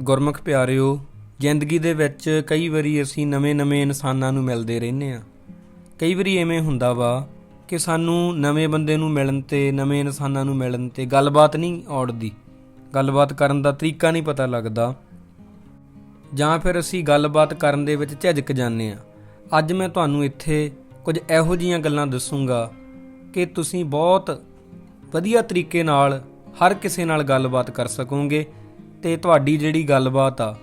ਗੁਰਮੁਖ ਪਿਆਰਿਓ, ਜ਼ਿੰਦਗੀ ਦੇ ਵਿੱਚ ਕਈ ਵਾਰੀ ਅਸੀਂ ਨਵੇਂ-ਨਵੇਂ ਇਨਸਾਨਾਂ ਨੂੰ ਮਿਲਦੇ ਰਹਿੰਦੇ ਆ ਕਈ ਵਾਰੀ ਐਵੇਂ ਹੁੰਦਾ ਵਾ ਕਿ ਸਾਨੂੰ ਨਵੇਂ ਬੰਦੇ ਨੂੰ ਮਿਲਣ ਤੇ, ਨਵੇਂ ਇਨਸਾਨਾਂ ਨੂੰ ਮਿਲਣ ਤੇ ਗੱਲਬਾਤ ਨਹੀਂ ਔੜਦੀ। ਗੱਲਬਾਤ ਕਰਨ ਦਾ ਤਰੀਕਾ ਨਹੀਂ ਪਤਾ ਲੱਗਦਾ। ਜਾਂ ਫਿਰ ਅਸੀਂ ਗੱਲਬਾਤ ਕਰਨ ਦੇ ਵਿੱਚ ਝਿਜਕ ਜਾਂਦੇ ਆ ਅੱਜ ਮੈਂ ਤੁਹਾਨੂੰ ਇੱਥੇ ਕੁਝ ਇਹੋ ਜੀਆਂ ਗੱਲਾਂ ਦੱਸੂਗਾ ਕਿ ਤੁਸੀਂ ਬਹੁਤ ਵਧੀਆ ਤਰੀਕੇ ਨਾਲ ਹਰ ਕਿਸੇ ਨਾਲ ਗੱਲਬਾਤ ਕਰ ਸਕੋਗੇ। ਤੇ ਤੁਹਾਡੀ ਜਿਹੜੀ ਗੱਲਬਾਤ ਆ,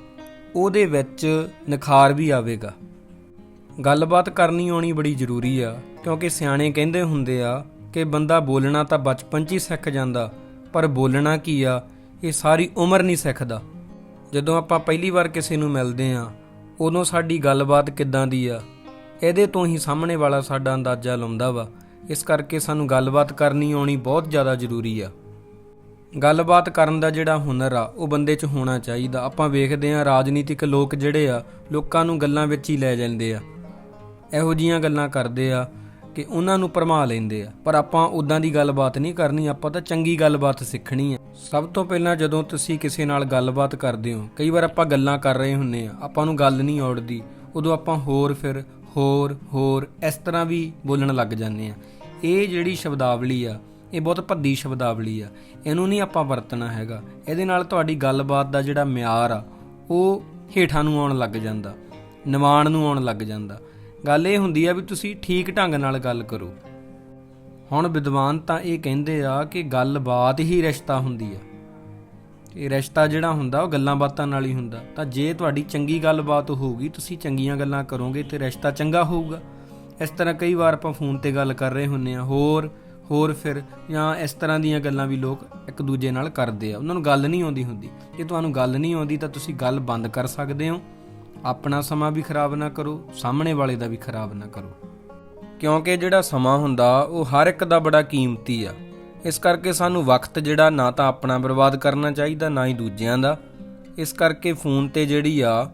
ਉਹਦੇ ਵਿੱਚ ਨਿਖਾਰ ਵੀ ਆਵੇਗਾ। ਗੱਲਬਾਤ ਕਰਨੀ ਆਉਣੀ ਬੜੀ ਜ਼ਰੂਰੀ ਆ, ਕਿਉਂਕਿ ਸਿਆਣੇ ਕਹਿੰਦੇ ਹੁੰਦੇ ਆ ਕਿ ਬੰਦਾ ਬੋਲਣਾ ਤਾਂ ਬਚਪਨ 'ਚ ਹੀ ਸਿੱਖ ਜਾਂਦਾ, ਪਰ ਬੋਲਣਾ ਕੀ ਆ, ਇਹ ਸਾਰੀ ਉਮਰ ਨਹੀਂ ਸਿੱਖਦਾ। ਜਦੋਂ ਆਪਾਂ ਪਹਿਲੀ ਵਾਰ ਕਿਸੇ ਨੂੰ ਮਿਲਦੇ ਆ, ਉਦੋਂ ਸਾਡੀ ਗੱਲਬਾਤ ਕਿੱਦਾਂ ਦੀ ਆ, ਇਹਦੇ ਤੋਂ ਹੀ ਸਾਹਮਣੇ ਵਾਲਾ ਸਾਡਾ ਅੰਦਾਜ਼ਾ ਲਾਉਂਦਾ ਵਾ। ਇਸ ਕਰਕੇ ਸਾਨੂੰ ਗੱਲਬਾਤ ਕਰਨੀ ਆਉਣੀ ਬਹੁਤ ਜ਼ਿਆਦਾ ਜ਼ਰੂਰੀ ਆ। ਗੱਲਬਾਤ ਕਰਨ ਦਾ ਜਿਹੜਾ ਹੁਨਰ ਆ, ਉਹ ਬੰਦੇ 'ਚ ਹੋਣਾ ਚਾਹੀਦਾ। ਆਪਾਂ ਵੇਖਦੇ ਆ ਰਾਜਨੀਤਿਕ ਲੋਕ ਜਿਹੜੇ ਆ, ਲੋਕਾਂ ਨੂੰ ਗੱਲਾਂ ਵਿੱਚ ਹੀ ਲੈ ਜਾਂਦੇ ਆ। ਇਹੋ ਜੀਆਂ ਗੱਲਾਂ ਕਰਦੇ ਆ ਕਿ ਉਹਨਾਂ ਨੂੰ ਭਰਮਾ ਲੈਂਦੇ ਆ। ਪਰ ਆਪਾਂ ਉਦਾਂ ਦੀ ਗੱਲਬਾਤ ਨਹੀਂ ਕਰਨੀ, ਆਪਾਂ ਤਾਂ ਚੰਗੀ ਗੱਲਬਾਤ ਸਿੱਖਣੀ ਹੈ ਸਭ ਤੋਂ ਪਹਿਲਾਂ ਜਦੋਂ ਤੁਸੀਂ ਕਿਸੇ ਨਾਲ ਗੱਲਬਾਤ ਕਰਦੇ ਹੋ, ਕਈ ਵਾਰ ਆਪਾਂ ਗੱਲਾਂ ਕਰ ਰਹੇ ਹੁੰਨੇ ਆ, ਆਪਾਂ ਨੂੰ ਗੱਲ ਨਹੀਂ ਔੜਦੀ, ਉਦੋਂ ਆਪਾਂ ਹੋਰ ਫਿਰ ਹੋਰ ਹੋਰ ਇਸ ਤਰ੍ਹਾਂ ਵੀ ਬੋਲਣ ਲੱਗ ਜਾਂਦੇ ਆ। ਇਹ ਜਿਹੜੀ ਸ਼ਬਦਾਵਲੀ ਆ ਇਹ ਬਹੁਤ ਭੱਦੀ ਸ਼ਬਦਾਵਲੀ ਆ। ਇਹਨੂੰ ਨਹੀਂ ਆਪਾਂ ਵਰਤਣਾ ਹੈਗਾ। ਇਹਦੇ ਨਾਲ ਤੁਹਾਡੀ ਗੱਲਬਾਤ ਦਾ ਜਿਹੜਾ ਮਿਆਰ ਆ, ਉਹ ਹੇਠਾਂ ਨੂੰ ਆਉਣ ਲੱਗ ਜਾਂਦਾ। ਨਿਵਾਣ ਨੂੰ ਆਉਣ ਲੱਗ ਜਾਂਦਾ। ਗੱਲ ਇਹ ਹੁੰਦੀ ਆ ਵੀ ਤੁਸੀਂ ਠੀਕ ਢੰਗ ਨਾਲ ਗੱਲ ਕਰੋ। ਹੁਣ ਵਿਦਵਾਨ ਤਾਂ ਇਹ ਕਹਿੰਦੇ ਆ ਕਿ ਗੱਲਬਾਤ ਹੀ ਰਿਸ਼ਤਾ ਹੁੰਦੀ ਆ। ਇਹ ਰਿਸ਼ਤਾ ਜਿਹੜਾ ਹੁੰਦਾ, ਉਹ ਗੱਲਾਂ ਬਾਤਾਂ ਨਾਲ ਹੀ ਹੁੰਦਾ। ਤਾਂ ਜੇ ਤੁਹਾਡੀ ਚੰਗੀ ਗੱਲਬਾਤ ਹੋਊਗੀ, ਤੁਸੀਂ ਚੰਗੀਆਂ ਗੱਲਾਂ ਕਰੋਗੇ ਤੇ ਰਿਸ਼ਤਾ ਚੰਗਾ ਹੋਊਗਾ। ਇਸ ਤਰ੍ਹਾਂ ਕਈ ਵਾਰ ਆਪਾਂ ਫੋਨ ਤੇ ਗੱਲ ਕਰ ਰਹੇ ਹੁੰਨੇ ਆ, ਹੋਰ ਹੋਰ ਫਿਰ ਜਾਂ ਇਸ ਤਰ੍ਹਾਂ ਦੀਆਂ ਗੱਲਾਂ ਵੀ ਲੋਕ ਇੱਕ ਦੂਜੇ ਨਾਲ ਕਰਦੇ ਆ। ਉਹਨਾਂ ਨੂੰ ਗੱਲ ਨਹੀਂ ਆਉਂਦੀ ਹੁੰਦੀ। ਜੇ ਤੁਹਾਨੂੰ ਗੱਲ ਨਹੀਂ ਆਉਂਦੀ ਤਾਂ ਤੁਸੀਂ ਗੱਲ ਬੰਦ ਕਰ ਸਕਦੇ ਹੋ। ਆਪਣਾ ਸਮਾਂ ਵੀ ਖਰਾਬ ਨਾ ਕਰੋ, ਸਾਹਮਣੇ ਵਾਲੇ ਦਾ ਵੀ ਖਰਾਬ ਨਾ ਕਰੋ। ਕਿਉਂਕਿ ਜਿਹੜਾ ਸਮਾਂ ਹੁੰਦਾ, ਉਹ ਹਰ ਇੱਕ ਦਾ ਬੜਾ ਕੀਮਤੀ ਆ। ਇਸ ਕਰਕੇ ਸਾਨੂੰ ਵਕਤ ਜਿਹੜਾ, ਨਾ ਤਾਂ ਆਪਣਾ ਬਰਬਾਦ ਕਰਨਾ ਚਾਹੀਦਾ, ਨਾ ਹੀ ਦੂਜਿਆਂ ਦਾ। ਇਸ ਕਰਕੇ ਫੋਨ ਤੇ ਜਿਹੜੀ ਆ,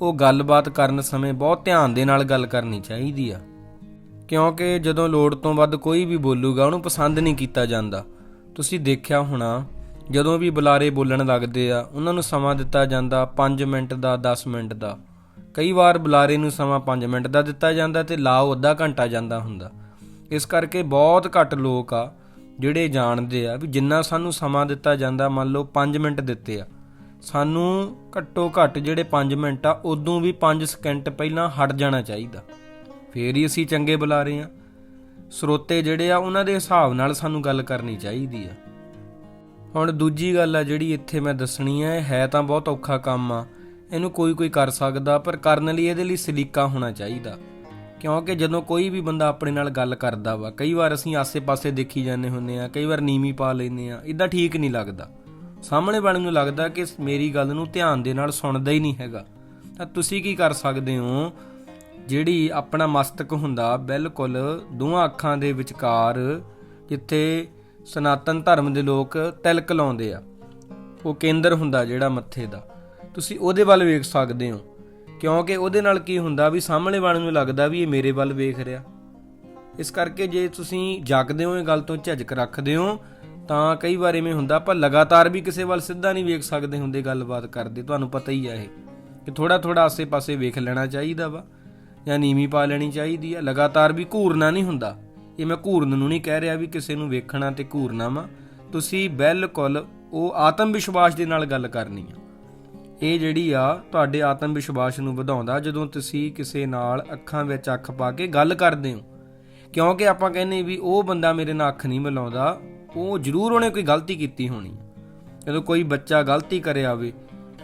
ਉਹ ਗੱਲਬਾਤ ਕਰਨ ਸਮੇਂ ਬਹੁਤ ਧਿਆਨ ਦੇ ਨਾਲ ਗੱਲ ਕਰਨੀ ਚਾਹੀਦੀ ਆ। ਕਿਉਂਕਿ ਜਦੋਂ ਲੋੜ ਤੋਂ ਵੱਧ ਕੋਈ ਵੀ ਬੋਲੂਗਾ, ਉਹਨੂੰ ਪਸੰਦ ਨਹੀਂ ਕੀਤਾ ਜਾਂਦਾ। ਤੁਸੀਂ ਦੇਖਿਆ ਹੋਣਾ, ਜਦੋਂ ਵੀ ਬੁਲਾਰੇ ਬੋਲਣ ਲੱਗਦੇ ਆ, ਉਹਨਾਂ ਨੂੰ ਸਮਾਂ ਦਿੱਤਾ ਜਾਂਦਾ 5 ਮਿੰਟ ਦਾ 10 ਮਿੰਟ ਦਾ। ਕਈ ਵਾਰ ਬੁਲਾਰੇ ਨੂੰ ਸਮਾਂ 5 ਮਿੰਟ ਦਾ ਦਿੱਤਾ ਜਾਂਦਾ ਤੇ ਲਾਓ ਅੱਧਾ ਘੰਟਾ ਜਾਂਦਾ ਹੁੰਦਾ। ਇਸ ਕਰਕੇ ਬਹੁਤ ਘੱਟ ਲੋਕ ਆ, ਜਿਹੜੇ ਜਾਣਦੇ ਆ ਵੀ ਜਿੰਨਾ ਸਾਨੂੰ ਸਮਾਂ ਦਿੱਤਾ ਜਾਂਦਾ, ਮੰਨ ਲਓ 5 ਮਿੰਟ ਦਿੱਤੇ ਆ। ਸਾਨੂੰ ਘੱਟੋ ਘੱਟ ਜਿਹੜੇ 5 ਮਿੰਟ ਆ, ਉਦੋਂ ਵੀ 5 ਸਕਿੰਟ ਪਹਿਲਾਂ ਹਟ ਜਾਣਾ ਚਾਹੀਦਾ। ਫੇਰ ਹੀ ਅਸੀਂ ਚੰਗੇ ਬੁਲਾ ਰਹੇ ਹਾਂ। ਸਰੋਤੇ ਜਿਹੜੇ ਆ, ਉਹਨਾਂ ਦੇ ਹਿਸਾਬ ਨਾਲ ਸਾਨੂੰ ਗੱਲ ਕਰਨੀ ਚਾਹੀਦੀ ਆ। ਹੁਣ ਦੂਜੀ ਗੱਲ ਆ ਜਿਹੜੀ ਇੱਥੇ ਮੈਂ ਦੱਸਣੀ ਆ, ਇਹ ਹੈ ਤਾਂ ਬਹੁਤ ਔਖਾ ਕੰਮ ਆ। ਇਹਨੂੰ ਕੋਈ ਕੋਈ ਕਰ ਸਕਦਾ, ਪਰ ਕਰਨ ਲਈ ਇਹਦੇ ਲਈ ਸਲੀਕਾ ਹੋਣਾ ਚਾਹੀਦਾ। ਕਿਉਂਕਿ ਜਦੋਂ ਕੋਈ ਵੀ ਬੰਦਾ ਆਪਣੇ ਨਾਲ ਗੱਲ ਕਰਦਾ ਵਾ, ਕਈ ਵਾਰ ਅਸੀਂ ਆਸੇ-ਪਾਸੇ ਦੇਖੀ ਜਾਂਦੇ ਹੁੰਨੇ ਆ, ਕਈ ਵਾਰ ਨੀਵੀਂ ਪਾ ਲੈਂਦੇ ਆ ਇਦਾਂ ਠੀਕ ਨਹੀਂ ਲੱਗਦਾ। ਸਾਹਮਣੇ ਵਾਲੇ ਨੂੰ ਲੱਗਦਾ ਕਿ ਮੇਰੀ ਗੱਲ ਨੂੰ ਧਿਆਨ ਦੇ ਨਾਲ ਸੁਣਦਾ ਹੀ ਨਹੀਂ ਹੈਗਾ। ਤਾਂ ਤੁਸੀਂ ਕੀ ਕਰ ਸਕਦੇ ਹੋ? ਜਿਹੜੀ ਆਪਣਾ ਮਸਤਕ ਹੁੰਦਾ, ਬਿਲਕੁਲ ਦੋਹਾਂ ਅੱਖਾਂ ਦੇ ਵਿਚਕਾਰ ਜਿੱਥੇ ਸਨਾਤਨ ਧਰਮ ਦੇ ਲੋਕ ਤਿਲਕ ਲਾਉਂਦੇ ਆ, ਉਹ ਕੇਂਦਰ ਹੁੰਦਾ ਜਿਹੜਾ ਮੱਥੇ ਦਾ। ਤੁਸੀਂ ਉਹਦੇ ਵੱਲ ਵੇਖ ਸਕਦੇ ਹੋ। ਕਿਉਂਕਿ ਉਹਦੇ ਨਾਲ ਕੀ ਹੁੰਦਾ ਵੀ ਸਾਹਮਣੇ ਵਾਲੇ ਨੂੰ ਲੱਗਦਾ ਵੀ ਇਹ ਮੇਰੇ ਵੱਲ ਵੇਖ ਰਿਹਾ। ਇਸ ਕਰਕੇ ਜੇ ਤੁਸੀਂ ਜਾਗਦੇ ਹੋ ਇਹ ਗੱਲ ਤੋਂ ਝਿਜਕ ਰੱਖਦੇ ਹੋ, ਤਾਂ ਕਈ ਵਾਰ ਐਵੇਂ ਹੁੰਦਾ ਪਰ ਲਗਾਤਾਰ ਵੀ ਕਿਸੇ ਵੱਲ ਸਿੱਧਾ ਨਹੀਂ ਵੇਖ ਸਕਦੇ ਹੁੰਦੇ ਗੱਲਬਾਤ ਕਰਦੇ, ਤੁਹਾਨੂੰ ਪਤਾ ਹੀ ਆ ਇਹ, ਕਿ ਥੋੜਾ ਥੋੜਾ ਆਸੇ-ਪਾਸੇ ਵੇਖ ਲੈਣਾ ਚਾਹੀਦਾ ਵਾ। ਜਾਂ ਨੀਵੀਂ ਪਾ ਲੈਣੀ ਚਾਹੀਦੀ ਆ। ਲਗਾਤਾਰ ਵੀ ਘੂਰਨਾ ਨਹੀਂ ਹੁੰਦਾ। ਇਹ ਮੈਂ ਘੂਰਨ ਨੂੰ ਨਹੀਂ ਕਹਿ ਰਿਹਾ ਵੀ ਕਿਸੇ ਨੂੰ ਵੇਖਣਾ ਤੇ ਘੂਰਨਾ ਵਾ। ਤੁਸੀਂ ਬਿਲਕੁਲ ਉਹ ਆਤਮ ਵਿਸ਼ਵਾਸ ਦੇ ਨਾਲ ਗੱਲ ਕਰਨੀ ਆ। ਇਹ ਜਿਹੜੀ ਆ, ਤੁਹਾਡੇ ਆਤਮ ਵਿਸ਼ਵਾਸ ਨੂੰ ਵਧਾਉਂਦਾ ਜਦੋਂ ਤੁਸੀਂ ਕਿਸੇ ਨਾਲ ਅੱਖਾਂ ਵਿੱਚ ਅੱਖ ਪਾ ਕੇ ਗੱਲ ਕਰਦੇ ਹੋ। ਕਿਉਂਕਿ ਆਪਾਂ ਕਹਿੰਨੇ ਵੀ ਉਹ ਬੰਦਾ ਮੇਰੇ ਨਾਲ ਅੱਖ ਨਹੀਂ ਮਿਲਾਉਂਦਾ, ਉਹ ਜ਼ਰੂਰ ਉਹਨੇ ਕੋਈ ਗਲਤੀ ਕੀਤੀ ਹੋਣੀ। ਜਦੋਂ ਕੋਈ ਬੱਚਾ ਗਲਤੀ ਕਰਿਆ ਆਵੇ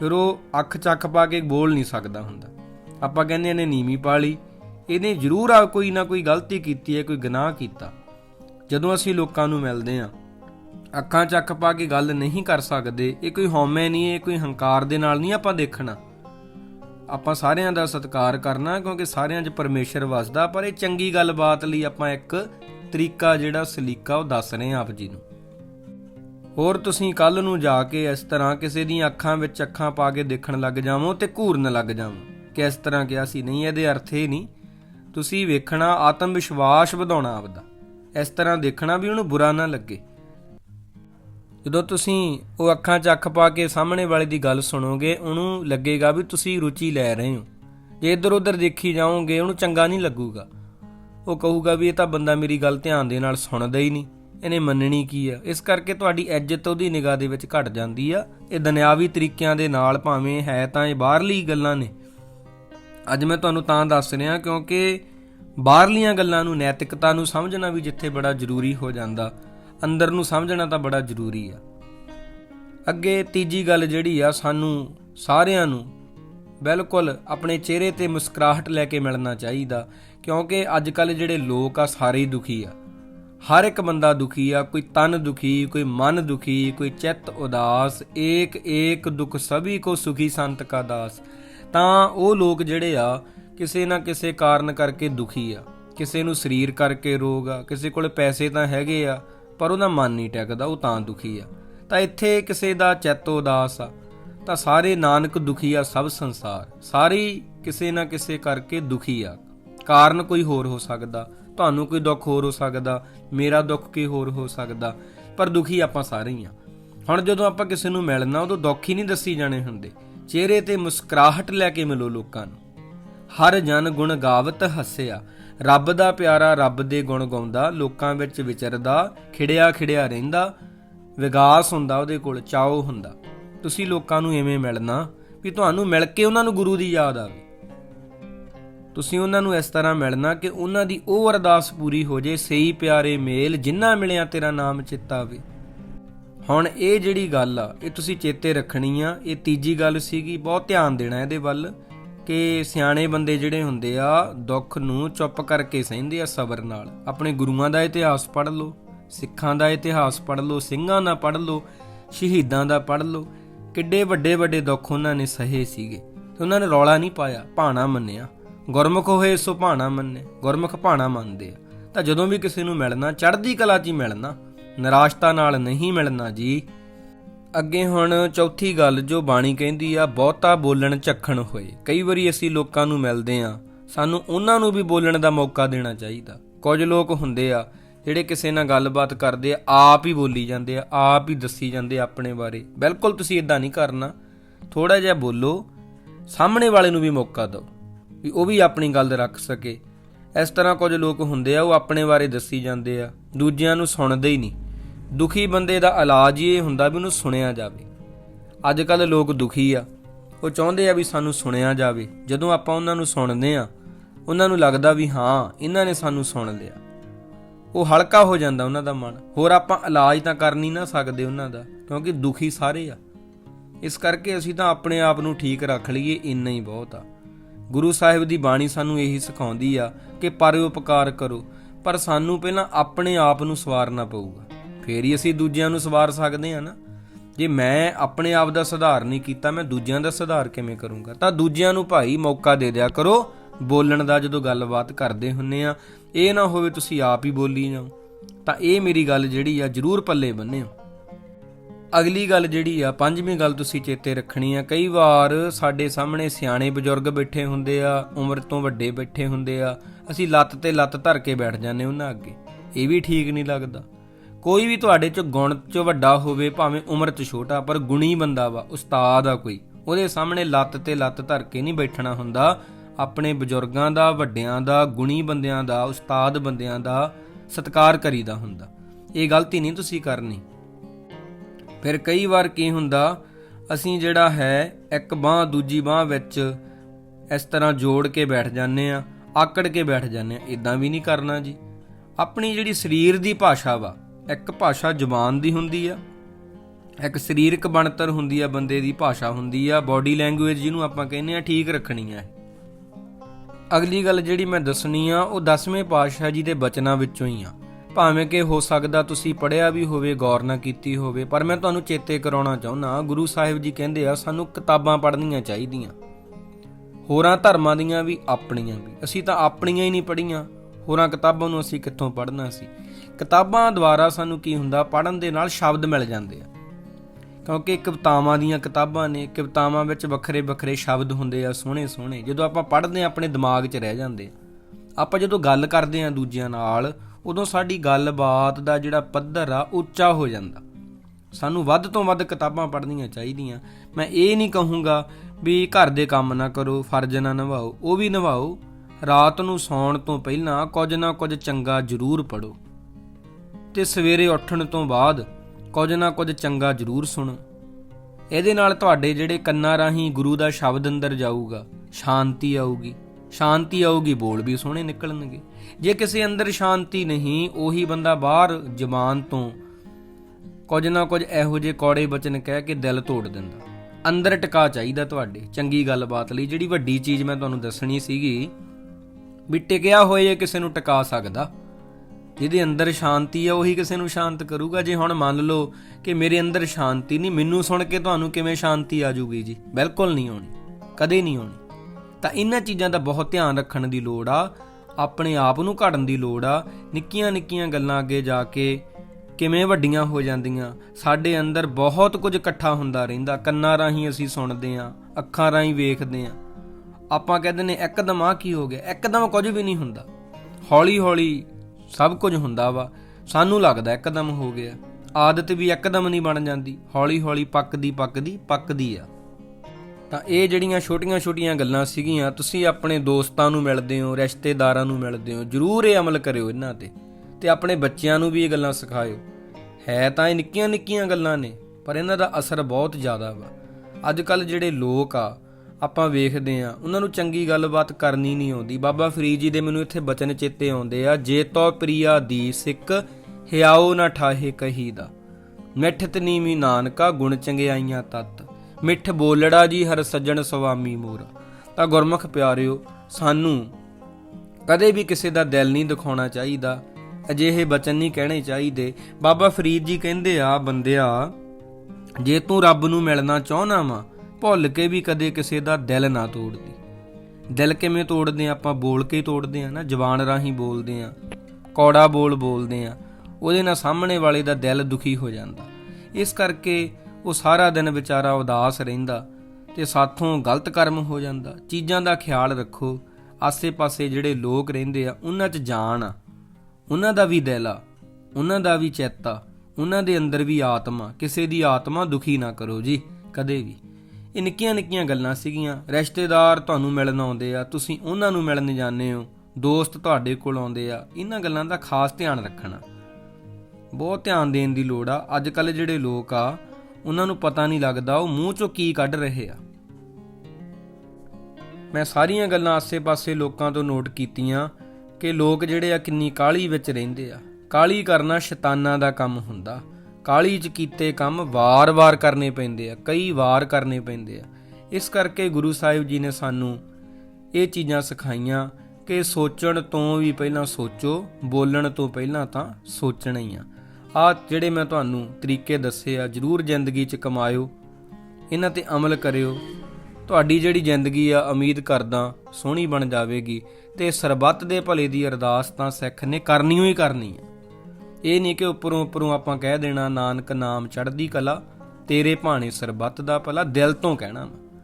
ਫਿਰ ਉਹ ਅੱਖ ਚੱਕ ਪਾ ਕੇ ਬੋਲ ਨਹੀਂ ਸਕਦਾ ਹੁੰਦਾ। ਆਪਾਂ ਕਹਿੰਦੇ ਇਹਨੇ ਨੀਵੀਂ ਪਾਲੀ ਇਹਨੇ ਜ਼ਰੂਰ ਆ ਕੋਈ ਨਾ ਕੋਈ ਗਲਤੀ ਕੀਤੀ ਹੈ, ਕੋਈ ਗੁਨਾਹ ਕੀਤਾ। ਜਦੋਂ ਅਸੀਂ ਲੋਕਾਂ ਨੂੰ ਮਿਲਦੇ ਆਂ ਅੱਖਾਂ ਚੱਕ ਪਾ ਕੇ ਗੱਲ ਨਹੀਂ ਕਰ ਸਕਦੇ, ਇਹ ਕੋਈ ਹਉਮੈ ਨਹੀਂ ਇਹ ਕੋਈ ਹੰਕਾਰ ਦੇ ਨਾਲ ਨਹੀਂ ਆਪਾਂ ਦੇਖਣਾ। ਆਪਾਂ ਸਾਰਿਆਂ ਦਾ ਸਤਿਕਾਰ ਕਰਨਾ, ਕਿਉਂਕਿ ਸਾਰਿਆਂ 'ਚ ਪਰਮੇਸ਼ਰ ਵਸਦਾ, ਪਰ ਇਹ ਚੰਗੀ ਗੱਲਬਾਤ ਲਈ ਆਪਾਂ ਇੱਕ ਤਰੀਕਾ ਜਿਹੜਾ ਸਲੀਕਾ ਉਹ ਦੱਸ ਰਹੇ ਹਾਂ ਆਪ ਜੀ ਨੂੰ। ਹੋਰ ਤੁਸੀਂ ਕੱਲ ਨੂੰ ਜਾ ਕੇ ਇਸ ਤਰ੍ਹਾਂ ਕਿਸੇ ਦੀਆਂ ਅੱਖਾਂ ਵਿੱਚ ਅੱਖਾਂ ਪਾ ਕੇ ਦੇਖਣ ਲੱਗ ਜਾਵੋ ਤੇ ਘੂਰਨ ਲੱਗ ਜਾਵੋ। ਕਿ ਇਸ ਤਰ੍ਹਾਂ ਕਿਹਾ ਸੀ, ਨਹੀਂ, ਇਹਦੇ ਅਰਥ ਇਹ ਨਹੀਂ। ਤੁਸੀਂ ਵੇਖਣਾ ਆਤਮ ਵਿਸ਼ਵਾਸ ਵਧਾਉਣਾ ਆਪਦਾ। ਇਸ ਤਰ੍ਹਾਂ ਦੇਖਣਾ ਵੀ ਉਹਨੂੰ ਬੁਰਾ ਨਾ ਲੱਗੇ। ਜਦੋਂ ਤੁਸੀਂ ਉਹ ਅੱਖਾਂ 'ਚ ਅੱਖ ਪਾ ਕੇ ਸਾਹਮਣੇ ਵਾਲੇ ਦੀ ਗੱਲ ਸੁਣੋਗੇ, ਉਹਨੂੰ ਲੱਗੇਗਾ ਵੀ ਤੁਸੀਂ ਰੁਚੀ ਲੈ ਰਹੇ ਹੋ। ਜੇ ਇੱਧਰ ਉੱਧਰ ਦੇਖੀ ਜਾਓਗੇ, ਉਹਨੂੰ ਚੰਗਾ ਨਹੀਂ ਲੱਗੂਗਾ। ਉਹ ਕਹੂਗਾ ਵੀ ਇਹ ਤਾਂ ਬੰਦਾ ਮੇਰੀ ਗੱਲ ਧਿਆਨ ਦੇ ਨਾਲ ਸੁਣਦਾ ਹੀ ਨਹੀਂ। ਇਹਨੇ ਮੰਨਣੀ ਕੀ ਆ? ਇਸ ਕਰਕੇ ਤੁਹਾਡੀ ਇੱਜ਼ਤ ਉਹਦੀ ਨਿਗਾਹ ਦੇ ਵਿੱਚ ਘਟ ਜਾਂਦੀ ਆ। ਇਹ ਦੁਨਿਆਵੀ ਤਰੀਕਿਆਂ ਦੇ ਨਾਲ ਭਾਵੇਂ ਹੈ ਤਾਂ ਇਹ ਬਾਹਰਲੀ ਗੱਲਾਂ ਨੇ। ਅੱਜ ਮੈਂ ਤੁਹਾਨੂੰ ਤਾਂ ਦੱਸ ਰਿਹਾ ਕਿਉਂਕਿ ਬਾਹਰਲੀਆਂ ਗੱਲਾਂ ਨੂੰ, ਨੈਤਿਕਤਾ ਨੂੰ ਸਮਝਣਾ ਵੀ ਜਿੱਥੇ ਬੜਾ ਜ਼ਰੂਰੀ ਹੋ ਜਾਂਦਾ, ਅੰਦਰ ਨੂੰ ਸਮਝਣਾ ਤਾਂ ਬੜਾ ਜ਼ਰੂਰੀ ਆ। ਅੱਗੇ ਤੀਜੀ ਗੱਲ ਜਿਹੜੀ ਆ, ਸਾਨੂੰ ਸਾਰਿਆਂ ਨੂੰ ਬਿਲਕੁਲ ਆਪਣੇ ਚਿਹਰੇ ਤੇ ਮੁਸਕਰਾਹਟ ਲੈ ਕੇ ਮਿਲਣਾ ਚਾਹੀਦਾ, ਕਿਉਂਕਿ ਅੱਜ ਕੱਲ ਜਿਹੜੇ ਲੋਕ ਆ, ਸਾਰੇ ਹੀ ਦੁਖੀ ਆ। ਹਰ ਇੱਕ ਬੰਦਾ ਦੁਖੀ ਆ, ਕੋਈ ਤਨ ਦੁਖੀ, ਕੋਈ ਮਨ ਦੁਖੀ, ਕੋਈ ਚਿੱਤ ਉਦਾਸ ਏਕ ਏਕ ਦੁਖ ਸਭੀ ਕੋ ਸੁਖੀ ਸੰਤ ਕਾ ਦਾਸ। ਤਾਂ ਉਹ ਲੋਕ ਜਿਹੜੇ ਆ, ਕਿਸੇ ਨਾ ਕਿਸੇ ਕਾਰਨ ਕਰਕੇ ਦੁਖੀ ਆ। ਕਿਸੇ ਨੂੰ ਸਰੀਰ ਕਰਕੇ ਰੋਗ ਆ, ਕਿਸੇ ਕੋਲ ਪੈਸੇ ਤਾਂ ਹੈਗੇ ਆ, ਪਰ ਉਹਦਾ ਮਨ ਨਹੀਂ ਟਿਕਦਾ, ਉਹ ਤਾਂ ਦੁਖੀ ਆ। ਤਾਂ ਇੱਥੇ ਕਿਸੇ ਦਾ ਚਿੱਤ ਉਦਾਸ ਆ, ਤਾਂ ਸਾਰੇ ਨਾਨਕ ਦੁਖੀ ਆ ਸਭ ਸੰਸਾਰ। ਸਾਰੇ ਕਿਸੇ ਨਾ ਕਿਸੇ ਕਰਕੇ ਦੁਖੀ ਆ। ਕਾਰਨ ਕੋਈ ਹੋਰ ਹੋ ਸਕਦਾ, ਤੁਹਾਨੂੰ ਕੋਈ ਦੁੱਖ ਹੋਰ ਹੋ ਸਕਦਾ, ਮੇਰਾ ਦੁੱਖ ਕੀ ਹੋਰ ਹੋ ਸਕਦਾ, ਪਰ ਦੁਖੀ ਆਪਾਂ ਸਾਰੇ ਹੀ ਆ। ਹੁਣ ਜਦੋਂ ਆਪਾਂ ਕਿਸੇ ਨੂੰ ਮਿਲਣਾ, ਉਦੋਂ ਦੁੱਖ ਹੀ ਨਹੀਂ ਦੱਸੀ ਜਾਣੇ ਹੁੰਦੇ। ਚਿਹਰੇ ਤੇ ਮੁਸਕਰਾਹਟ ਲੈ ਕੇ ਮਿਲੋ ਲੋਕਾਂ ਨੂੰ। ਹਰ ਜਨ ਗੁਣ ਗਾਵਤ ਹੱਸਿਆ। ਰੱਬ ਦਾ ਪਿਆਰਾ ਰੱਬ ਦੇ ਗੁਣ ਗਾਉਂਦਾ, ਲੋਕਾਂ ਵਿੱਚ ਵਿਚਰਦਾ, ਖਿੜਿਆ ਖਿੜਿਆ ਰਹਿੰਦਾ, ਵਿਗਾਸ ਹੁੰਦਾ, ਉਹਦੇ ਕੋਲ ਚਾਓ ਹੁੰਦਾ। ਤੁਸੀਂ ਲੋਕਾਂ ਨੂੰ ਐਵੇਂ ਮਿਲਣਾ ਵੀ ਤੁਹਾਨੂੰ ਮਿਲ ਕੇ ਉਹਨਾਂ ਨੂੰ ਗੁਰੂ ਦੀ ਯਾਦ ਆਵੇ। ਤੁਸੀਂ ਉਹਨਾਂ ਨੂੰ ਇਸ ਤਰ੍ਹਾਂ ਮਿਲਣਾ ਕਿ ਉਹਨਾਂ ਦੀ ਉਹ ਅਰਦਾਸ ਪੂਰੀ ਹੋ ਜੇ, ਸਹੀ ਪਿਆਰੇ ਮੇਲ ਜਿੰਨਾ ਮਿਲਿਆ ਤੇਰਾ ਨਾਮ ਚਿੱਤਾਵੇ ਹੁਣ ਇਹ ਜਿਹੜੀ ਗੱਲ ਆ, ਇਹ ਤੁਸੀਂ ਚੇਤੇ ਰੱਖਣੀ ਆ, ਇਹ ਤੀਜੀ ਗੱਲ ਸੀਗੀ, ਬਹੁਤ ਧਿਆਨ ਦੇਣਾ ਇਹਦੇ ਵੱਲ ਕਿ ਸਿਆਣੇ ਬੰਦੇ ਜਿਹੜੇ ਹੁੰਦੇ ਆ, ਦੁੱਖ ਨੂੰ ਚੁੱਪ ਕਰਕੇ ਸਹਿੰਦੇ ਆ ਸਬਰ ਨਾਲ। ਆਪਣੇ ਗੁਰੂਆਂ ਦਾ ਇਤਿਹਾਸ ਪੜ੍ਹ ਲਓ, ਸਿੱਖਾਂ ਦਾ ਇਤਿਹਾਸ ਪੜ੍ਹ ਲਓ, ਸਿੰਘਾਂ ਦਾ ਪੜ੍ਹ ਲਓ, ਸ਼ਹੀਦਾਂ ਦਾ ਪੜ੍ਹ ਲਓ, ਕਿੱਡੇ ਵੱਡੇ ਵੱਡੇ ਦੁੱਖ ਉਹਨਾਂ ਨੇ ਸਹੇ ਸੀਗੇ। ਤੇ ਉਹਨਾਂ ਨੇ ਰੌਲਾ ਨਹੀਂ ਪਾਇਆ, ਭਾਣਾ ਮੰਨਿਆ। ਗੁਰਮੁਖ ਹੋਏ ਸੋ ਭਾਣਾ ਮੰਨੇ, ਗੁਰਮੁਖ ਭਾਣਾ ਮੰਨਦੇ ਆ। ਤਾਂ ਜਦੋਂ ਵੀ ਕਿਸੇ ਨੂੰ ਮਿਲਣਾ, ਚੜ੍ਹਦੀ ਕਲਾ 'ਚ ਹੀ ਮਿਲਣਾ। ਨਿਰਾਸ਼ਤਾ ਨਾਲ ਨਹੀਂ ਮਿਲਣਾ ਜੀ। ਅੱਗੇ ਹੁਣ ਚੌਥੀ ਗੱਲ ਜੋ ਬਾਣੀ ਕਹਿੰਦੀ ਆ, ਬਹੁਤਾ ਬੋਲਣ ਝੱਖਣ ਹੋਏ। ਕਈ ਵਾਰੀ ਅਸੀਂ ਲੋਕਾਂ ਨੂੰ ਮਿਲਦੇ ਆ, ਸਾਨੂੰ ਉਹਨਾਂ ਨੂੰ ਵੀ ਬੋਲਣ ਦਾ ਮੌਕਾ ਦੇਣਾ ਚਾਹੀਦਾ। ਕੁਝ ਲੋਕ ਹੁੰਦੇ ਆ, ਜਿਹੜੇ ਕਿਸੇ ਨਾਲ ਗੱਲਬਾਤ ਕਰਦੇ ਆ, ਆਪ ਹੀ ਬੋਲੀ ਜਾਂਦੇ ਆ, ਆਪ ਹੀ ਦੱਸੀ ਜਾਂਦੇ ਆਪਣੇ ਬਾਰੇ। ਬਿਲਕੁਲ ਤੁਸੀਂ ਇਦਾਂ ਨਹੀਂ ਕਰਨਾ। ਥੋੜਾ ਜਿਹਾ ਬੋਲੋ, ਸਾਹਮਣੇ ਵਾਲੇ ਨੂੰ ਵੀ ਮੌਕਾ ਦਿਓ, ਵੀ ਉਹ ਵੀ ਆਪਣੀ ਗੱਲ ਰੱਖ ਸਕੇ। ਇਸ ਤਰ੍ਹਾਂ ਕੁਝ ਲੋਕ ਹੁੰਦੇ ਆ, ਉਹ ਆਪਣੇ ਬਾਰੇ ਦੱਸੀ ਜਾਂਦੇ ਆ, ਦੂਜਿਆਂ ਨੂੰ ਸੁਣਦੇ ਹੀ ਨਹੀਂ। ਦੁਖੀ ਬੰਦੇ ਦਾ ਇਲਾਜ ਹੀ ਇਹ ਹੁੰਦਾ ਵੀ ਉਹਨੂੰ ਸੁਣਿਆ ਜਾਵੇ। ਅੱਜ ਕੱਲ ਲੋਕ ਦੁਖੀ ਆ। ਉਹ ਚਾਹੁੰਦੇ ਆ ਵੀ ਸਾਨੂੰ ਸੁਣਿਆ ਜਾਵੇ। ਜਦੋਂ ਆਪਾਂ ਉਹਨਾਂ ਨੂੰ ਸੁਣਦੇ ਆ, ਉਹਨਾਂ ਨੂੰ ਲੱਗਦਾ ਵੀ ਹਾਂ, ਇਹਨਾਂ ਨੇ ਸਾਨੂੰ ਸੁਣ ਲਿਆ। ਉਹ ਹਲਕਾ ਹੋ ਜਾਂਦਾ ਉਹਨਾਂ ਦਾ ਮਨ। ਹੋਰ ਆਪਾਂ ਇਲਾਜ ਤਾਂ ਕਰ ਨਹੀਂ ਨਾ ਸਕਦੇ ਉਹਨਾਂ ਦਾ, ਕਿਉਂਕਿ ਦੁਖੀ ਸਾਰੇ ਆ। ਇਸ ਕਰਕੇ ਅਸੀਂ ਤਾਂ ਆਪਣੇ ਆਪ ਨੂੰ ਠੀਕ ਰੱਖ ਲਈਏ, ਇੰਨਾ ਹੀ ਬਹੁਤ ਆ। ਗੁਰੂ ਸਾਹਿਬ ਦੀ ਬਾਣੀ ਸਾਨੂੰ ਇਹੀ ਸਿਖਾਉਂਦੀ ਆ ਕਿ ਪਰਉਪਕਾਰ ਕਰੋ, ਪਰ ਸਾਨੂੰ ਪਹਿਲਾਂ ਆਪਣੇ ਆਪ ਨੂੰ ਸਵਾਰਨਾ ਪਊਗਾ। ਫੇਰ ਹੀ ਅਸੀਂ ਦੂਜਿਆਂ ਨੂੰ ਸਵਾਰ ਸਕਦੇ ਹਾਂ ਨਾ। ਜੇ ਮੈਂ ਆਪਣੇ ਆਪ ਦਾ ਸੁਧਾਰ ਨਹੀਂ ਕੀਤਾ, ਮੈਂ ਦੂਜਿਆਂ ਦਾ ਸੁਧਾਰ ਕਿਵੇਂ ਕਰੂੰਗਾ? ਤਾਂ ਦੂਜਿਆਂ ਨੂੰ ਭਾਈ ਮੌਕਾ ਦੇ ਦਿਆ ਕਰੋ, ਬੋਲਣ ਦਾ ਜਦੋਂ ਗੱਲਬਾਤ ਕਰਦੇ ਹੁੰਨੇ ਆ, ਇਹ ਨਾ ਹੋਵੇ ਤੁਸੀਂ ਆਪ ਹੀ ਬੋਲੀ ਜਾਓ। ਤਾਂ ਇਹ ਮੇਰੀ ਗੱਲ ਜਿਹੜੀ ਆ, ਜਰੂਰ ਪੱਲੇ ਬੰਨਿਓ ਅਗਲੀ ਗੱਲ ਜਿਹੜੀ ਆ, ਪੰਜਵੀਂ ਗੱਲ ਤੁਸੀਂ ਚੇਤੇ ਰੱਖਣੀ ਆ, ਕਈ ਵਾਰ ਸਾਡੇ ਸਾਹਮਣੇ ਸਿਆਣੇ ਬਜ਼ੁਰਗ ਬੈਠੇ ਹੁੰਦੇ ਆ, ਉਮਰ ਤੋਂ ਵੱਡੇ ਬੈਠੇ ਹੁੰਦੇ ਆ, ਅਸੀਂ ਲੱਤ ਤੇ ਲੱਤ ਧਰ ਕੇ ਬੈਠ ਜਾਂਦੇ ਉਹਨਾਂ ਅੱਗੇ। ਇਹ ਵੀ ਠੀਕ ਨਹੀਂ ਲੱਗਦਾ। ਕੋਈ ਵੀ ਤੁਹਾਡੇ ਚ ਗੁਣ ਚ ਵੱਡਾ ਹੋਵੇ, ਭਾਵੇਂ ਉਮਰ ਚ ਛੋਟਾ, ਪਰ ਗੁਣੀ ਬੰਦਾ ਵਾ, ਉਸਤਾਦ ਆ ਕੋਈ। ਉਹਦੇ ਸਾਹਮਣੇ ਲੱਤ ਤੇ ਲੱਤ ਧਰ ਕੇ ਨਹੀਂ ਬੈਠਣਾ ਹੁੰਦਾ। ਆਪਣੇ ਬਜ਼ੁਰਗਾਂ ਦਾ, ਵੱਡਿਆਂ ਦਾ, ਗੁਣੀ ਬੰਦਿਆਂ ਦਾ, ਉਸਤਾਦ ਬੰਦਿਆਂ ਦਾ ਸਤਿਕਾਰ ਕਰੀਦਾ ਹੁੰਦਾ। ਇਹ ਗਲਤੀ ਨਹੀਂ ਤੁਸੀਂ ਕਰਨੀ। ਫਿਰ ਕਈ ਵਾਰ ਕੀ ਹੁੰਦਾ, ਅਸੀਂ ਜਿਹੜਾ ਹੈ, ਇੱਕ ਬਾਹ ਦੂਜੀ ਬਾਹ ਵਿੱਚ ਇਸ ਤਰ੍ਹਾਂ ਜੋੜ ਕੇ ਬੈਠ ਜਾਂਦੇ ਆ ਆਕੜ ਕੇ ਬੈਠ ਜਾਂਦੇ ਆ ਇਦਾਂ ਵੀ ਨਹੀਂ ਕਰਨਾ ਜੀ। ਆਪਣੀ ਜਿਹੜੀ ਸਰੀਰ ਦੀ ਭਾਸ਼ਾ ਵਾ ਇੱਕ ਭਾਸ਼ਾ ਜ਼ੁਬਾਨ ਦੀ ਹੁੰਦੀ ਆ, ਇੱਕ ਸਰੀਰਕ ਬਣਤਰ ਹੁੰਦੀ ਆ, ਬੰਦੇ ਦੀ ਭਾਸ਼ਾ ਹੁੰਦੀ ਆ ਬਾਡੀ ਲੈਂਗੁਏਜ ਜਿਹਨੂੰ ਆਪਾਂ ਕਹਿੰਦੇ ਆ, ਠੀਕ ਰੱਖਣੀ ਆ ਅਗਲੀ ਗੱਲ ਜਿਹੜੀ ਮੈਂ ਦੱਸਣੀ ਆ, ਉਹ 10ਵੇਂ ਪਾਤਸ਼ਾਹ ਜੀ ਦੇ ਬਚਨਾਂ ਵਿੱਚੋਂ ਹੀ ਆ। ਭਾਵੇਂ ਕਿ ਹੋ ਸਕਦਾ ਤੁਸੀਂ ਪੜਿਆ ਵੀ ਹੋਵੇ, ਗੌਰ ਨਾ ਕੀਤੀ ਹੋਵੇ, ਪਰ ਮੈਂ ਤੁਹਾਨੂੰ ਚੇਤੇ ਕਰਾਉਣਾ ਚਾਹੁੰਦਾ ਗੁਰੂ ਸਾਹਿਬ ਜੀ ਕਹਿੰਦੇ ਆ, ਸਾਨੂੰ ਕਿਤਾਬਾਂ ਪੜ੍ਹਨੀਆਂ ਚਾਹੀਦੀਆਂ। ਹੋਰਾਂ ਧਰਮਾਂ ਦੀਆਂ ਵੀ, ਆਪਣੀਆਂ ਵੀ। ਅਸੀਂ ਤਾਂ ਆਪਣੀਆਂ ਹੀ ਨਹੀਂ ਪੜ੍ਹੀਆਂ। ਹੋਰਾਂ ਕਿਤਾਬਾਂ ਨੂੰ ਅਸੀਂ ਕਿੱਥੋਂ ਪੜ੍ਹਨਾ ਸੀ? ਕਿਤਾਬਾਂ ਦੁਆਰਾ ਸਾਨੂੰ ਕੀ ਹੁੰਦਾ? ਪੜ੍ਹਨ ਦੇ ਨਾਲ ਸ਼ਬਦ ਮਿਲ ਜਾਂਦੇ ਆ। ਕਿਉਂਕਿ ਕਵਿਤਾਵਾਂ ਦੀਆਂ ਕਿਤਾਬਾਂ ਨੇ, ਕਵਿਤਾਵਾਂ ਵਿੱਚ ਵੱਖਰੇ ਵੱਖਰੇ ਸ਼ਬਦ ਹੁੰਦੇ ਆ ਸੋਹਣੇ ਸੋਹਣੇ ਜਦੋਂ ਆਪਾਂ ਪੜ੍ਹਦੇ ਆ ਆਪਣੇ ਦਿਮਾਗ 'ਚ ਰਹਿ ਜਾਂਦੇ ਆਪਾਂ ਜਦੋਂ ਗੱਲ ਕਰਦੇ ਆ ਦੂਜਿਆਂ ਨਾਲ, ਉਦੋਂ ਸਾਡੀ ਗੱਲਬਾਤ ਦਾ ਜਿਹੜਾ ਪੱਧਰ ਆ, ਉੱਚਾ ਹੋ ਜਾਂਦਾ। ਸਾਨੂੰ ਵੱਧ ਤੋਂ ਵੱਧ ਕਿਤਾਬਾਂ ਪੜ੍ਹਨੀਆਂ ਚਾਹੀਦੀਆਂ। ਮੈਂ ਇਹ ਨਹੀਂ ਕਹੂੰਗਾ ਵੀ ਘਰ ਦੇ ਕੰਮ ਨਾ ਕਰੋ, ਫਰਜ਼ ਨਾ ਨਿਭਾਓ। ਉਹ ਵੀ ਨਿਭਾਓ। ਰਾਤ ਨੂੰ ਸੌਣ ਤੋਂ ਪਹਿਲਾਂ ਕੁਝ ਨਾ ਕੁਝ ਚੰਗਾ ਜ਼ਰੂਰ ਪੜੋ ਤੇ ਸਵੇਰੇ ਉੱਠਣ ਤੋਂ ਬਾਅਦ ਕੁਝ ਨਾ ਕੁਝ ਚੰਗਾ ਜ਼ਰੂਰ ਸੁਣੋ। ਇਹਦੇ ਨਾਲ ਤੁਹਾਡੇ ਜਿਹੜੇ ਕੰਨਾਂ ਰਾਹੀਂ ਗੁਰੂ ਦਾ ਸ਼ਬਦ ਅੰਦਰ ਜਾਊਗਾ, ਸ਼ਾਂਤੀ ਆਊਗੀ। ਸ਼ਾਂਤੀ ਆਊਗੀ, ਬੋਲ ਵੀ ਸੋਹਣੇ ਨਿਕਲਣਗੇ। ਜੇ ਕਿਸੇ ਅੰਦਰ ਸ਼ਾਂਤੀ ਨਹੀਂ, ਉਹੀ ਬੰਦਾ ਬਾਹਰ ਜ਼ਬਾਨ ਤੋਂ ਕੁਝ ਨਾ ਕੁਝ ਇਹੋ ਜਿਹੇ ਕੌੜੇ ਬਚਨ ਕਹਿ ਕੇ ਦਿਲ ਤੋੜ ਦਿੰਦਾ। ਅੰਦਰ ਟਿਕਾ ਚਾਹੀਦਾ ਤੁਹਾਡੇ। ਚੰਗੀ ਗੱਲਬਾਤ ਲਈ ਜਿਹੜੀ ਵੱਡੀ ਚੀਜ਼ ਮੈਂ ਤੁਹਾਨੂੰ ਦੱਸਣੀ ਸੀਗੀ ਵੀ ਟਿਕਿਆ ਹੋਏ ਕਿਸੇ ਨੂੰ ਟਿਕਾ ਸਕਦਾ, ਜਿਹਦੇ ਅੰਦਰ ਸ਼ਾਂਤੀ ਆ, ਉਹੀ ਕਿਸੇ ਨੂੰ ਸ਼ਾਂਤ ਕਰੂਗਾ। ਜੇ ਹੁਣ ਮੰਨ ਲਓ ਕਿ ਮੇਰੇ ਅੰਦਰ ਸ਼ਾਂਤੀ ਨਹੀਂ, ਮੈਨੂੰ ਸੁਣ ਕੇ ਤੁਹਾਨੂੰ ਕਿਵੇਂ ਸ਼ਾਂਤੀ ਆ ਜੂਗੀ ਜੀ? ਬਿਲਕੁਲ ਨਹੀਂ ਆਉਣੀ ਕਦੇ ਨਹੀਂ ਆਉਣੀ ਤਾਂ ਇਹਨਾਂ ਚੀਜ਼ਾਂ ਦਾ ਬਹੁਤ ਧਿਆਨ ਰੱਖਣ ਦੀ ਲੋੜ ਆ, ਆਪਣੇ ਆਪ ਨੂੰ ਘੜਨ ਦੀ ਲੋੜ ਆ, ਨਿੱਕੀਆਂ ਨਿੱਕੀਆਂ ਗੱਲਾਂ ਅੱਗੇ ਜਾ ਕੇ ਕਿਵੇਂ ਵੱਡੀਆਂ ਹੋ ਜਾਂਦੀਆਂ। ਸਾਡੇ ਅੰਦਰ ਬਹੁਤ ਕੁਝ ਇਕੱਠਾ ਹੁੰਦਾ ਰਹਿੰਦਾ, ਕੰਨਾਂ ਰਾਹੀਂ ਅਸੀਂ ਸੁਣਦੇ ਆ, ਅੱਖਾਂ ਰਾਹੀਂ ਵੇਖਦੇ ਆ। ਆਪਾਂ ਕਹਿੰਦੇ ਨੇ ਇੱਕਦਮ ਆ ਕੀ ਹੋ ਗਿਆ? ਇੱਕਦਮ ਕੁਝ ਵੀ ਨਹੀਂ ਹੁੰਦਾ। ਹੌਲੀ ਹੌਲੀ ਸਭ ਕੁਝ ਹੁੰਦਾ ਵਾ। ਸਾਨੂੰ ਲੱਗਦਾ ਇੱਕਦਮ ਹੋ ਗਿਆ। ਆਦਤ ਵੀ ਇੱਕਦਮ ਨਹੀਂ ਬਣ ਜਾਂਦੀ। ਹੌਲੀ ਹੌਲੀ ਪੱਕਦੀ ਪੱਕਦੀ ਪੱਕਦੀ ਆ। ਤਾਂ ਇਹ ਜਿਹੜੀਆਂ ਛੋਟੀਆਂ-ਛੋਟੀਆਂ ਗੱਲਾਂ ਸੀਗੀਆਂ, ਤੁਸੀਂ ਆਪਣੇ ਦੋਸਤਾਂ ਨੂੰ ਮਿਲਦੇ ਹੋ, ਰਿਸ਼ਤੇਦਾਰਾਂ ਨੂੰ ਮਿਲਦੇ ਹੋ, ਜਰੂਰ ਇਹ ਅਮਲ ਕਰਿਓ ਇਹਨਾਂ ਤੇ। ਤੇ ਆਪਣੇ ਬੱਚਿਆਂ ਨੂੰ ਵੀ ਇਹ ਗੱਲਾਂ ਸਿਖਾਇਓ। ਹੈ ਤਾਂ ਇਹ ਨਿੱਕੀਆਂ-ਨਿੱਕੀਆਂ ਗੱਲਾਂ ਨੇ, ਪਰ ਇਹਨਾਂ ਦਾ ਅਸਰ ਬਹੁਤ ਜ਼ਿਆਦਾ ਵਾ। ਅੱਜ ਕੱਲ ਜਿਹੜੇ ਲੋਕ ਆ ਆਪਾਂ ਵੇਖਦੇ ਆ ਉਹਨਾਂ ਨੂੰ ਚੰਗੀ ਗੱਲਬਾਤ ਕਰਨੀ ਨਹੀਂ ਆਉਂਦੀ। ਬਾਬਾ ਫਰੀਦ ਜੀ ਦੇ ਮੈਨੂੰ ਇੱਥੇ ਬਚਨ ਚੇਤੇ ਆਉਂਦੇ ਆ, ਜੇ ਤੋ ਪ੍ਰਿਆ ਦੀ ਸਿੱਖ ਹਿਆਓ ਨਾ ਠਾਹੇ ਕਹੀਦਾ ਮਿੱਠਤ ਨੀਵੀ ਨਾਨਕਾ, ਗੁਣ ਚੰਗਿਆਈਆਂ ਤਤ। ਮਿੱਠ ਬੋਲੜਾ ਜੀ ਹਰ ਸੱਜਣ ਸੁਆਮੀ ਮੋਰਾ। ਤਾਂ ਗੁਰਮੁਖ ਪਿਆਰਿਓ, ਸਾਨੂੰ ਕਦੇ ਵੀ ਕਿਸੇ ਦਾ ਦਿਲ ਨਹੀਂ ਦਿਖਾਉਣਾ ਚਾਹੀਦਾ। ਅਜਿਹੇ ਬਚਨ ਨਹੀਂ ਕਹਿਣੇ ਚਾਹੀਦੇ। ਬਾਬਾ ਫਰੀਦ ਜੀ ਕਹਿੰਦੇ ਆ, ਬੰਦਿਆ, ਜੇ ਤੂੰ ਰੱਬ ਨੂੰ ਮਿਲਣਾ ਚਾਹਨਾ ਵਾ ਭੁੱਲ ਕੇ ਵੀ ਕਦੇ ਕਿਸੇ ਦਾ ਦਿਲ ਨਾ ਤੋੜਦੀ। ਦਿਲ ਕਿਵੇਂ ਤੋੜਦੇ ਆ? ਆਪਾਂ ਬੋਲ ਕੇ ਹੀ ਤੋੜਦੇ ਆ ਨਾ, ਜ਼ਬਾਨ ਰਾਹੀਂ ਬੋਲਦੇ ਆ, ਕੌੜਾ ਬੋਲ ਬੋਲਦੇ ਆ, ਉਹਦੇ ਨਾਲ ਸਾਹਮਣੇ ਵਾਲੇ ਦਾ ਦਿਲ ਦੁਖੀ ਹੋ ਜਾਂਦਾ। ਇਸ ਕਰਕੇ ਉਹ ਸਾਰਾ ਦਿਨ ਵਿਚਾਰਾ ਉਦਾਸ ਰਹਿੰਦਾ ਤੇ ਸਾਥੋਂ ਗਲਤ ਕਰਮ ਹੋ ਜਾਂਦਾ। ਚੀਜ਼ਾਂ ਦਾ ਖਿਆਲ ਰੱਖੋ, ਆਸੇ-ਪਾਸੇ ਜਿਹੜੇ ਲੋਕ ਰਹਿੰਦੇ ਆ, ਉਹਨਾਂ 'ਚ ਜਾਨ ਆ। ਉਹਨਾਂ ਦਾ ਵੀ ਦਿਲ ਆ, ਉਹਨਾਂ ਦਾ ਵੀ ਚਿੱਤ ਉਹਨਾਂ ਦੇ ਅੰਦਰ ਵੀ ਆਤਮਾ। ਕਿਸੇ ਦੀ ਆਤਮਾ ਦੁਖੀ ਨਾ ਕਰੋ ਜੀ, ਕਦੇ ਵੀ। ਇਹ ਨਿੱਕੀਆਂ ਨਿੱਕੀਆਂ ਗੱਲਾਂ ਸੀਗੀਆਂ। ਰਿਸ਼ਤੇਦਾਰ ਤੁਹਾਨੂੰ ਮਿਲਣ ਆਉਂਦੇ ਆ, ਤੁਸੀਂ ਉਹਨਾਂ ਨੂੰ ਮਿਲਣ ਜਾਂਦੇ ਹੋ। ਦੋਸਤ ਤੁਹਾਡੇ ਕੋਲ ਆਉਂਦੇ ਆ। ਇਹਨਾਂ ਗੱਲਾਂ ਦਾ ਖਾਸ ਧਿਆਨ ਰੱਖਣਾ। ਬਹੁਤ ਧਿਆਨ ਦੇਣ ਦੀ ਲੋੜ ਆ। ਅੱਜ ਕੱਲ ਜਿਹੜੇ ਲੋਕ ਆ, ਉਹਨਾਂ ਨੂੰ ਪਤਾ ਨਹੀਂ ਲੱਗਦਾ ਉਹ ਮੂੰਹ ਚੋਂ ਕੀ ਕੱਢ ਰਹੇ ਆ। ਮੈਂ ਸਾਰੀਆਂ ਗੱਲਾਂ ਆਸੇ-ਪਾਸੇ ਲੋਕਾਂ ਤੋਂ ਨੋਟ ਕੀਤੀਆਂ ਕਿ ਲੋਕ ਜਿਹੜੇ ਆ ਕਿੰਨੀ ਕਾਲੀ ਵਿੱਚ ਰਹਿੰਦੇ ਆ। ਕਾਲੀ ਕਰਨਾ ਸ਼ੈਤਾਨਾਂ ਦਾ ਕੰਮ ਹੁੰਦਾ। ਕਾਲੀ 'ਚ ਕੀਤੇ ਕੰਮ ਵਾਰ-ਵਾਰ ਕਰਨੇ ਪੈਂਦੇ ਆ, ਕਈ ਵਾਰ ਕਰਨੇ ਪੈਂਦੇ ਆ। ਇਸ ਕਰਕੇ ਗੁਰੂ ਸਾਹਿਬ ਜੀ ਨੇ ਸਾਨੂੰ ਇਹ ਚੀਜ਼ਾਂ ਸਿਖਾਈਆਂ ਕਿ ਸੋਚਣ ਤੋਂ ਵੀ ਪਹਿਲਾਂ ਸੋਚੋ, ਬੋਲਣ ਤੋਂ ਪਹਿਲਾਂ ਤਾਂ ਸੋਚਣਾ ਹੀ ਆ। ਆ ਜਿਹੜੇ ਮੈਂ ਤੁਹਾਨੂੰ ਤਰੀਕੇ ਦੱਸੇ ਆ, ਜਰੂਰ ਜ਼ਿੰਦਗੀ 'ਚ ਕਮਾਇਓ, ਇਹਨਾਂ ਤੇ ਅਮਲ ਕਰਿਓ। ਤੁਹਾਡੀ ਜਿਹੜੀ ਜ਼ਿੰਦਗੀ ਆ, ਉਮੀਦ ਕਰਦਾ ਸੋਹਣੀ ਬਣ ਜਾਵੇਗੀ ਤੇ ਸਰਬੱਤ ਦੇ ਭਲੇ ਦੀ ਅਰਦਾਸ ਤਾਂ ਸਿੱਖ ਨੇ ਕਰਨੀ ਹੀ ਕਰਨੀ ਆ। ਇਹ ਨਹੀਂ ਕਿ ਉੱਪਰੋਂ ਉੱਪਰੋਂ ਆਪਾਂ ਕਹਿ ਦੇਣਾ, ਨਾਨਕ ਨਾਮ ਚੜ੍ਹਦੀ ਕਲਾ, ਤੇਰੇ ਭਾਣੇ ਸਰਬੱਤ ਦਾ ਭਲਾ, ਦਿਲ ਤੋਂ ਕਹਿਣਾ ਵਾ।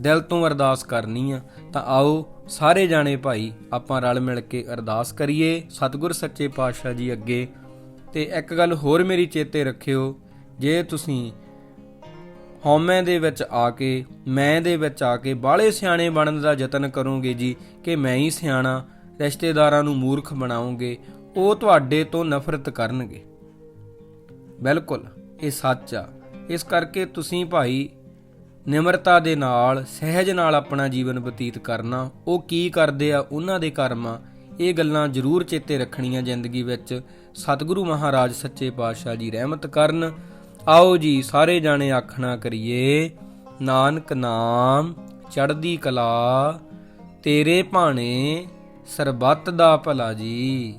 ਦਿਲ ਤੋਂ ਅਰਦਾਸ ਕਰਨੀ ਆ। ਤਾਂ ਆਓ ਸਾਰੇ ਜਾਣੇ ਭਾਈ, ਆਪਾਂ ਰਲ ਮਿਲ ਕੇ ਅਰਦਾਸ ਕਰੀਏ, ਸਤਿਗੁਰ ਸੱਚੇ ਪਾਤਸ਼ਾਹ ਜੀ ਅੱਗੇ। ਤੇ ਇੱਕ ਗੱਲ ਹੋਰ ਮੇਰੀ ਚੇਤੇ ਰੱਖਿਓ, ਜੇ ਤੁਸੀਂ ਹਉਮੈ ਦੇ ਵਿੱਚ ਆ ਕੇ, ਮੈਂ ਦੇ ਵਿੱਚ ਆ ਕੇ ਬਾਲੇ ਸਿਆਣੇ ਬਣਨ ਦਾ ਯਤਨ ਕਰੋਗੇ ਜੀ, ਕਿ ਮੈਂ ਹੀ ਸਿਆਣਾ, ਰਿਸ਼ਤੇਦਾਰਾਂ ਨੂੰ ਮੂਰਖ ਬਣਾਉਂਗੇ ਉਹ ਤੁਹਾਡੇ ਤੋਂ ਨਫ਼ਰਤ ਕਰਨਗੇ। ਬਿਲਕੁਲ, ਇਹ ਸੱਚ ਆ। ਇਸ ਕਰਕੇ ਤੁਸੀਂ ਭਾਈ ਨਿਮਰਤਾ ਦੇ ਨਾਲ, ਸਹਿਜ ਨਾਲ ਆਪਣਾ ਜੀਵਨ ਬਤੀਤ ਕਰਨਾ, ਉਹ ਕੀ ਕਰਦੇ ਆ, ਉਹਨਾਂ ਦੇ ਕਰਮ ਆ, ਇਹ ਗੱਲਾਂ ਜ਼ਰੂਰ ਚੇਤੇ ਰੱਖਣੀਆਂ ਜ਼ਿੰਦਗੀ ਵਿੱਚ। ਸਤਿਗੁਰੂ ਮਹਾਰਾਜ ਸੱਚੇ ਪਾਤਸ਼ਾਹ ਜੀ ਰਹਿਮਤ ਕਰਨ। ਆਓ ਜੀ, ਸਾਰੇ ਜਾਣੇ ਆਖਣਾ ਕਰੀਏ, ਨਾਨਕ ਨਾਮ ਚੜ੍ਹਦੀ ਕਲਾ, ਤੇਰੇ ਭਾਣੇ ਸਰਬੱਤ ਦਾ ਭਲਾ ਜੀ।